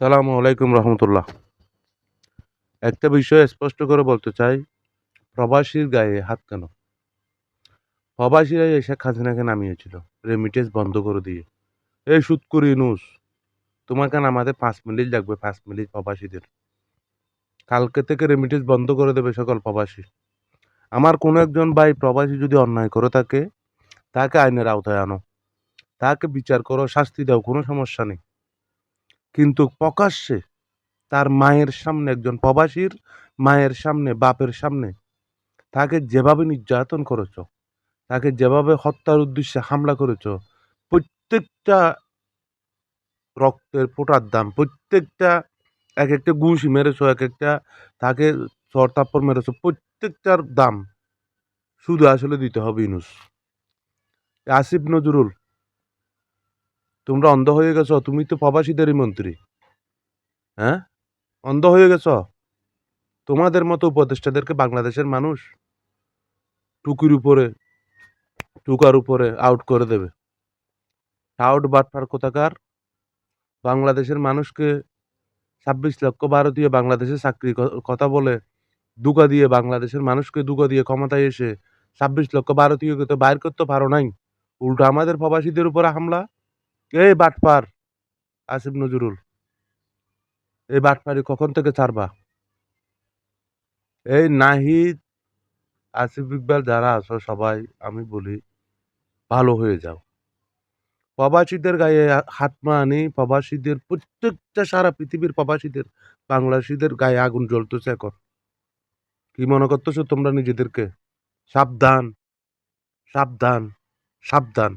সালামু আলাইকুম রহমতুল্লাহ। একটা বিষয় স্পষ্ট করে বলতে চাই, প্রবাসীর গায়ে হাত কেন? প্রবাসীরাই শেখ হাসিনাকে নামিয়েছিল রেমিটেন্স বন্ধ করে দিয়ে। এই সুদ করি নুস তোমাকে নামাতে পাঁচ মিনিট লাগবে, পাঁচ মিনিট প্রবাসীদের। কালকে থেকে রেমিটেন্স বন্ধ করে দেবে সকল প্রবাসী। আমার কোনো একজন ভাই প্রবাসী যদি অন্যায় করে থাকে, তাকে আইনের আওতায় আনো। তাকে বিচার করো, শাস্তি দাও, কোনো সমস্যা নেই। কিন্তু প্রকাশ্যে তার মায়ের সামনে একজন প্রবাসীর মায়ের সামনে, বাপের সামনে তাকে যেভাবে নির্যাতন করেছ, তাকে যেভাবে হত্যার উদ্দেশ্যে হামলা করেছ, প্রত্যেকটা রক্তের ফোটার দাম, প্রত্যেকটা এক একটা ঘুষি মেরেছ, এক একটা তাকে চর মেরেছ, প্রত্যেকটার দাম শুধু আসলে দিতে হবে ইনুস। আসিফ নজরুল তোমরা অন্ধ হয়ে গেছো, তুমি তো প্রবাসীদেরই মন্ত্রী হ্যাঁ? অন্ধ হয়ে গেছ? তোমাদের মতো উপদেষ্টাদেরকে বাংলাদেশের মানুষ টুকির উপরে, টুকার উপরে আউট করে দেবে। আউট বাটফার কোথাকার? বাংলাদেশের মানুষকে ছাব্বিশ লক্ষ ভারতীয় বাংলাদেশে চাকরি কথা বলে দুকা দিয়ে বাংলাদেশের মানুষকে দুকা দিয়ে ক্ষমতায় এসে ছাব্বিশ লক্ষ ভারতীয়কে তো বাইর করতে পারো নাই। উল্টো আমাদের প্রবাসীদের উপরে হামলা। এই বাটপার, আসিফ নজরুল, এই বাটপারি কখন থেকে ছাড়বা? এই নাহিদ, আসিফ ইকবাল যারা আছো সবাই, আমি বলি, ভালো হয়ে যাও। প্রবাসীদের গায়ে হাত মা আনি প্রবাসীদের প্রত্যেকটা সারা পৃথিবীর প্রবাসীদের, বাংলাদেশিদের গায়ে আগুন জ্বলতেছে এখন। কি মনে করতেছো তোমরা নিজেদেরকে? সাবধান সাবধান সাবধান।